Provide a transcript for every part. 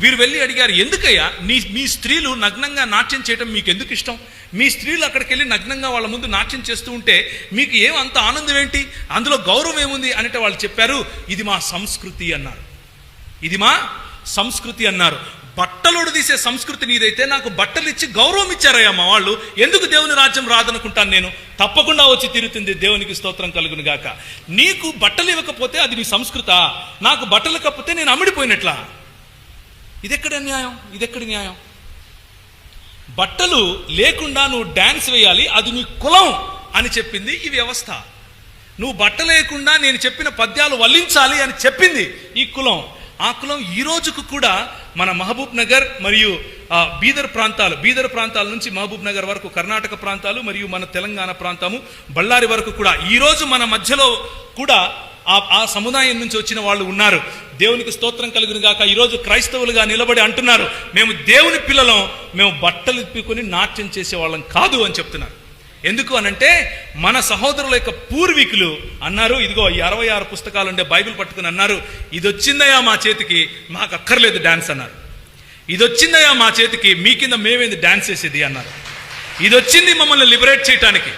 వీరు వెళ్ళి అడిగారు ఎందుకయ్యా? నీ మీ స్త్రీలు నగ్నంగా నాట్యం చేయడం మీకు ఎందుకు ఇష్టం? మీ స్త్రీలు అక్కడికి వెళ్ళి నగ్నంగా వాళ్ళ ముందు నాట్యం చేస్తూ ఉంటే మీకు ఏం అంత ఆనందం ఏంటి? అందులో గౌరవం ఏముంది? అనేట వాళ్ళు చెప్పారు ఇది మా సంస్కృతి అన్నారు. ఇది మా సంస్కృతి అన్నారు. బట్టలు తీసే సంస్కృతి నీదైతే నాకు బట్టలు ఇచ్చి గౌరవం ఇచ్చారయ్యా మా వాళ్ళు. ఎందుకు దేవుని రాజ్యం రాదనుకుంటాను నేను? తప్పకుండా వచ్చి తిరుగుతుంది. దేవునికి స్తోత్రం కలుగును గాక. నీకు బట్టలు ఇవ్వకపోతే అది నీ సంస్కృత? నాకు బట్టలు కప్పితే నేను అమ్ముడిపోయినట్లా? ఇదెక్కడ న్యాయం? ఇదెక్కడ న్యాయం? బట్టలు లేకుండా నువ్వు డ్యాన్స్ వేయాలి అది నీ కులం అని చెప్పింది ఈ వ్యవస్థ. నువ్వు బట్ట లేకుండా నేను చెప్పిన పద్యాలు వల్లించాలి అని చెప్పింది ఈ కులం. ఆ కులం ఈ రోజుకు కూడా మన మహబూబ్ నగర్ మరియు బీదర్ ప్రాంతాలు బీదర్ ప్రాంతాల నుంచి మహబూబ్ నగర్ వరకు కర్ణాటక ప్రాంతాలు మరియు మన తెలంగాణ ప్రాంతము బళ్ళారి వరకు కూడా ఈరోజు మన మధ్యలో కూడా ఆ ఆ సముదాయం నుంచి వచ్చిన వాళ్ళు ఉన్నారు. దేవునికి స్తోత్రం కలుగును గాక. ఈరోజు క్రైస్తవులుగా నిలబడి అంటున్నారు మేము దేవుని పిల్లలం మేము బట్టలు ఇప్పుకొని నాట్యం చేసే వాళ్ళం కాదు అని చెప్తున్నారు. ఎందుకు అనంటే మన సహోదరుల యొక్క పూర్వీకులు అన్నారు ఇదిగో ఈ అరవై ఆరు పుస్తకాలు ఉండే బైబిల్ పట్టుకుని అన్నారు ఇది వచ్చిందయ్యా మా చేతికి మాకు అక్కర్లేదు డాన్స్ అన్నారు. ఇది వచ్చిందయ్యా మా చేతికి మీ కింద మేమేంది డాన్స్ చేసేది అన్నారు. ఇది వచ్చింది మమ్మల్ని లిబరేట్ చేయటానికి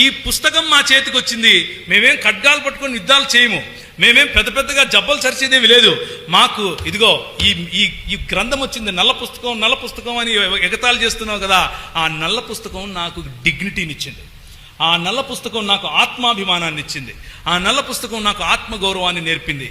ఈ పుస్తకం మా చేతికి వచ్చింది. మేమేం ఖడ్గాలు పట్టుకొని యుద్ధాలు చేయము. మేమేం పెద్ద పెద్దగా జబ్బలు సరిచేదేమి లేదు. మాకు ఇదిగో ఈ ఈ ఈ గ్రంథం వచ్చింది నల్ల పుస్తకం నల్ల పుస్తకం అని ఎగతాళి చేస్తున్నావు కదా ఆ నల్ల పుస్తకం నాకు డిగ్నిటీని ఇచ్చింది ఆ నల్ల పుస్తకం నాకు ఆత్మాభిమానాన్ని ఇచ్చింది ఆ నల్ల పుస్తకం నాకు ఆత్మగౌరవాన్ని నేర్పింది.